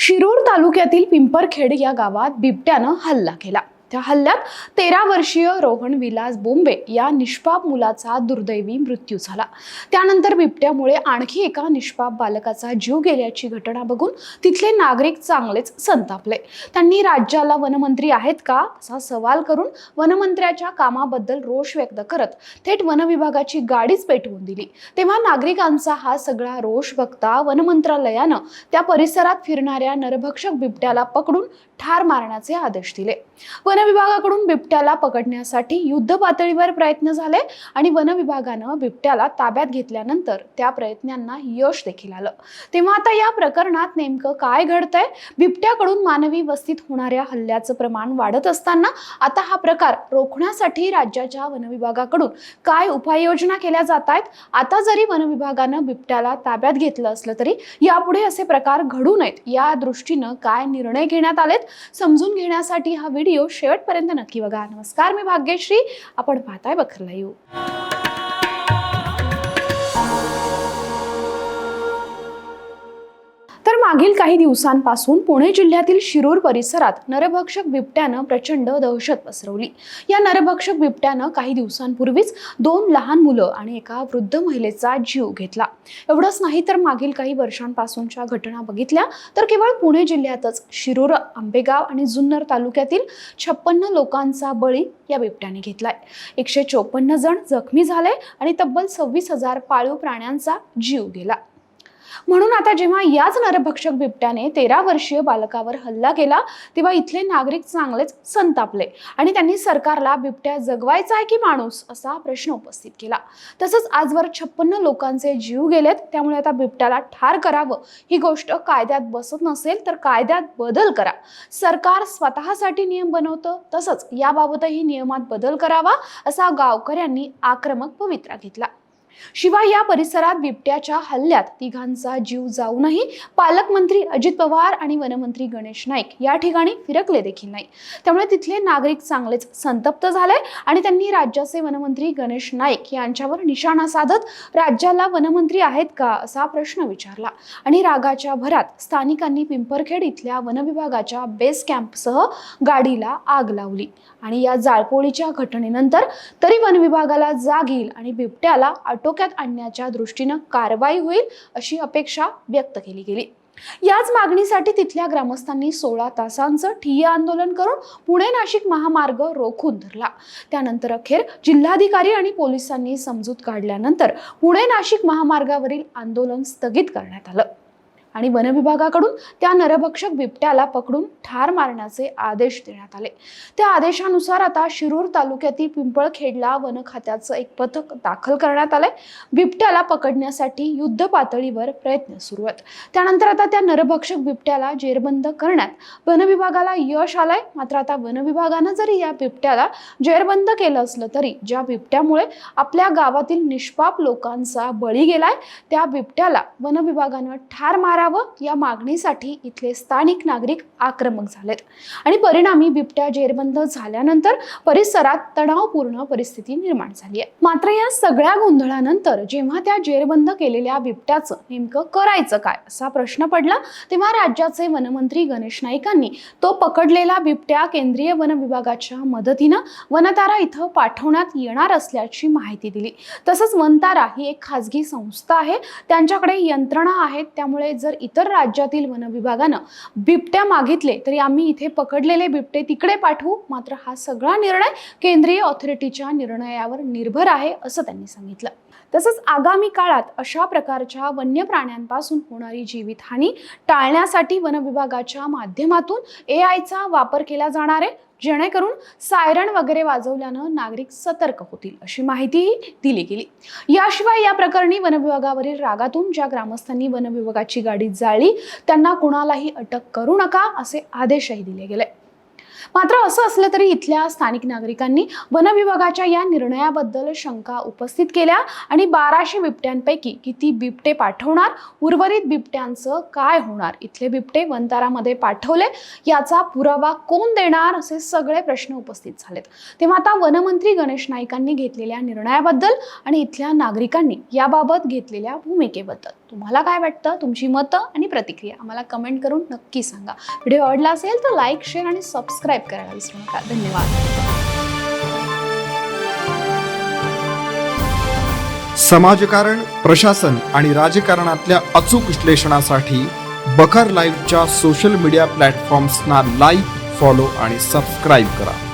शिरूर तालुक्यातील पिंपरखेड या गावात बिबट्यानं हल्ला केला. त्या हल्ल्यात तेरा वर्षीय रोहन विलास बोंबे या निष्पाप मुलाचा दुर्दैवी मृत्यू झाला. त्यानंतर बिबट्यामुळे आणखी एका निष्पाप बालकाचा जीव गेल्याची घटना बघून तिथले नागरिक चांगलेच संतापले. त्यांनी राज्याला वनमंत्री आहेत का असा सवाल करून वनमंत्र्याच्या कामाबद्दल रोष व्यक्त करत थेट वनविभागाची गाडीच पेटवून दिली. तेव्हा नागरिकांचा हा सगळा रोष बघता वनमंत्रालयानं त्या परिसरात फिरणाऱ्या नरभक्षक बिबट्याला पकडून ठार मारण्याचे आदेश दिले. वन विभागाकडून बिबट्याला पकडण्यासाठी युद्ध पातळीवर प्रयत्न झाले आणि वन विभागानं बिबट्याला ताब्यात घेतल्यानंतर त्या प्रयत्नांना यश देखील आलं. तेव्हा आता या प्रकरणात नेमकं काय घडतंय? बिबट्याकडून मानवी वस्तीत होणाऱ्या हल्ल्याचं प्रमाण वाढत असताना आता हा प्रकार रोखण्यासाठी राज्याच्या वनविभागाकडून काय उपाययोजना केल्या जात आहेत आता जरी वनविभागानं बिबट्याला ताब्यात घेतलं असलं तरी यापुढे असे प्रकार घडू नयेत. या दृष्टीनं काय निर्णय घेण्यात आलेत? समजून घेण्यासाठी हा व्हिडिओ शेवटपर्यंत नक्की बघा. नमस्कार मी भाग्यश्री. आपण पाहताय बखरला येऊ मागील काही दिवसांपासून पुणे जिल्ह्यातील शिरूर परिसरात नरभक्षक बिबट्यानं प्रचंड दहशत पसरवली. या नरभक्षक बिबट्यानं काही दिवसांपूर्वीच दोन लहान मुलं आणि एका वृद्ध महिलेचा जीव घेतला. एवढंच नाही तर मागील काही वर्षांपासूनच्या घटना बघितल्या तर केवळ पुणे जिल्ह्यातच शिरूर आंबेगाव आणि जुन्नर तालुक्यातील छप्पन्न लोकांचा बळी या बिबट्याने घेतलाय. एकशे चोपन्न जण जखमी झाले आणि तब्बल सव्वीस हजार पाळीव प्राण्यांचा जीव गेला. म्हणून आता जेव्हा याच नरभक्षक बिबट्याने तेरा वर्षीय बालकावर हल्ला केला तेव्हा इथले नागरिक चांगलेच संतापले आणि त्यांनी सरकारला बिबट्या जगवायचा आहे की माणूस असा प्रश्न उपस्थित केला. तसंच आजवर छप्पन्न लोकांचे जीव गेलेत त्यामुळे आता बिबट्याला ठार करावं ही गोष्ट कायद्यात बसत नसेल तर कायद्यात बदल करा. सरकार स्वतःसाठी नियम बनवतं तसंच याबाबतही नियमात बदल करावा असा गावकऱ्यांनी आक्रमक पवित्रा घेतला. शिवाय या परिसरात बिबट्याच्या हल्ल्यात तिघांचा जीव जाऊनही पालकमंत्री अजित पवार आणि वनमंत्री गणेश नाईक या ठिकाणी फिरकले देखील नाही. त्यामुळे तिथले नागरिक चांगलेच संतप्त झाले आणि त्यांनी राज्याचे वनमंत्री गणेश नाईक यांच्यावर निशाणा साधत राज्याला वनमंत्री आहेत का असा प्रश्न विचारला. आणि रागाच्या भरात स्थानिकांनी पिंपरखेड इथल्या वनविभागाच्या बेस कॅम्पसह गाडीला आग लावली. आणि या जाळपोळीच्या घटनेनंतर तरी वनविभागाला जाग येईल आणि बिबट्याला आटोक्यात आणण्याच्या दृष्टीनं कारवाई होईल अशी अपेक्षा व्यक्त केली गेली. याच मागणीसाठी तिथल्या ग्रामस्थांनी सोळा तासांचं ठिय्या आंदोलन करून पुणे नाशिक महामार्ग रोखून धरला. त्यानंतर अखेर जिल्हाधिकारी आणि पोलिसांनी समजूत काढल्यानंतर पुणे नाशिक महामार्गावरील आंदोलन स्थगित करण्यात आलं. आणि वनविभागाकडून त्या नरभक्षक बिबट्याला पकडून ठार मारण्याचे आदेश देण्यात आले. त्या आदेशानुसार आता शिरूर तालुक्यातील पिंपळखेडला वन खात्याचं एक पथक दाखल करण्यात आलंय. बिबट्याला पकडण्यासाठी युद्ध पातळीवर प्रयत्न सुरू आहेत. त्यानंतर आता त्या नरभक्षक बिबट्याला जेरबंद करण्यात वनविभागाला यश आलंय. मात्र आता वनविभागानं जरी या बिबट्याला जेरबंद केलं असलं तरी ज्या बिबट्यामुळे आपल्या गावातील निष्पाप लोकांचा बळी गेलाय त्या बिबट्याला वनविभागानं ठार मार करावं या मागणीसाठी इथले स्थानिक नागरिक आक्रमक झालेत. आणि परिणामी बिबट्या जेरबंद झाल्यानंतर परिसरात तणावपूर्ण परिस्थिती निर्माण झाली आहे. मात्र या सगळ्या गोंधळानंतर जेव्हा त्या जेरबंद केलेल्या बिबट्याचं नेमकं करायचं काय असा प्रश्न पडला तेव्हा राज्याचे वनमंत्री गणेश नाईकांनी तो पकडलेला बिबट्या केंद्रीय वन विभागाच्या मदतीनं वनतारा इथं पाठवण्यात येणार असल्याची माहिती दिली. तसंच वनतारा ही एक खाजगी संस्था आहे. त्यांच्याकडे यंत्रणा आहेत. त्यामुळे जर इतर राज्यातील वनविभागानं बिबट्या मागितले तरी आम्ही इथे पकडलेले बिबटे तिकडे पाठवू. मात्र हा सगळा निर्णय केंद्रीय ऑथॉरिटीच्या निर्णयावर निर्भर आहे असं त्यांनी सांगितलं. तसंच आगामी काळात अशा प्रकारच्या वन्य प्राण्यांपासून होणारी जीवितहानी टाळण्यासाठी वनविभागाच्या माध्यमातून ए आयचा वापर केला जाणार आहे. जेणेकरून सायरन वगैरे वाजवल्यानं नागरिक सतर्क होतील अशी माहितीही दिली गेली. याशिवाय या प्रकरणी वनविभागावरील रागातून ज्या ग्रामस्थांनी वनविभागाची गाडी जाळली त्यांना कुणालाही अटक करू नका असे आदेशही दिले गेले. मात्र असं असलं तरी इथल्या स्थानिक नागरिकांनी वनविभागाच्या या निर्णयाबद्दल शंका उपस्थित केल्या आणि बाराशे बिबट्यांपैकी किती बिबटे पाठवणार उर्वरित बिबट्यांचं काय होणार इथले बिबटे वनतारामध्ये पाठवले याचा पुरावा कोण देणार असे सगळे प्रश्न उपस्थित झालेत. तेव्हा आता वनमंत्री गणेश नाईकांनी घेतलेल्या निर्णयाबद्दल आणि इथल्या नागरिकांनी याबाबत घेतलेल्या भूमिकेबद्दल. तुम्हाला काय वाटतं? तुमची मतं आणि प्रतिक्रिया आम्हाला कमेंट करून नक्की सांगा. व्हिडिओ आवडला असेल तर लाईक शेअर आणि सबस्क्राईब करायला विसरू नका. धन्यवाद. समाजकारण प्रशासन आणि राजकारणातल्या अचूक विश्लेषणासाठी बखर लाईव्हच्या सोशल मीडिया प्लॅटफॉर्म्सना लाईक फॉलो आणि सबस्क्राईब करा.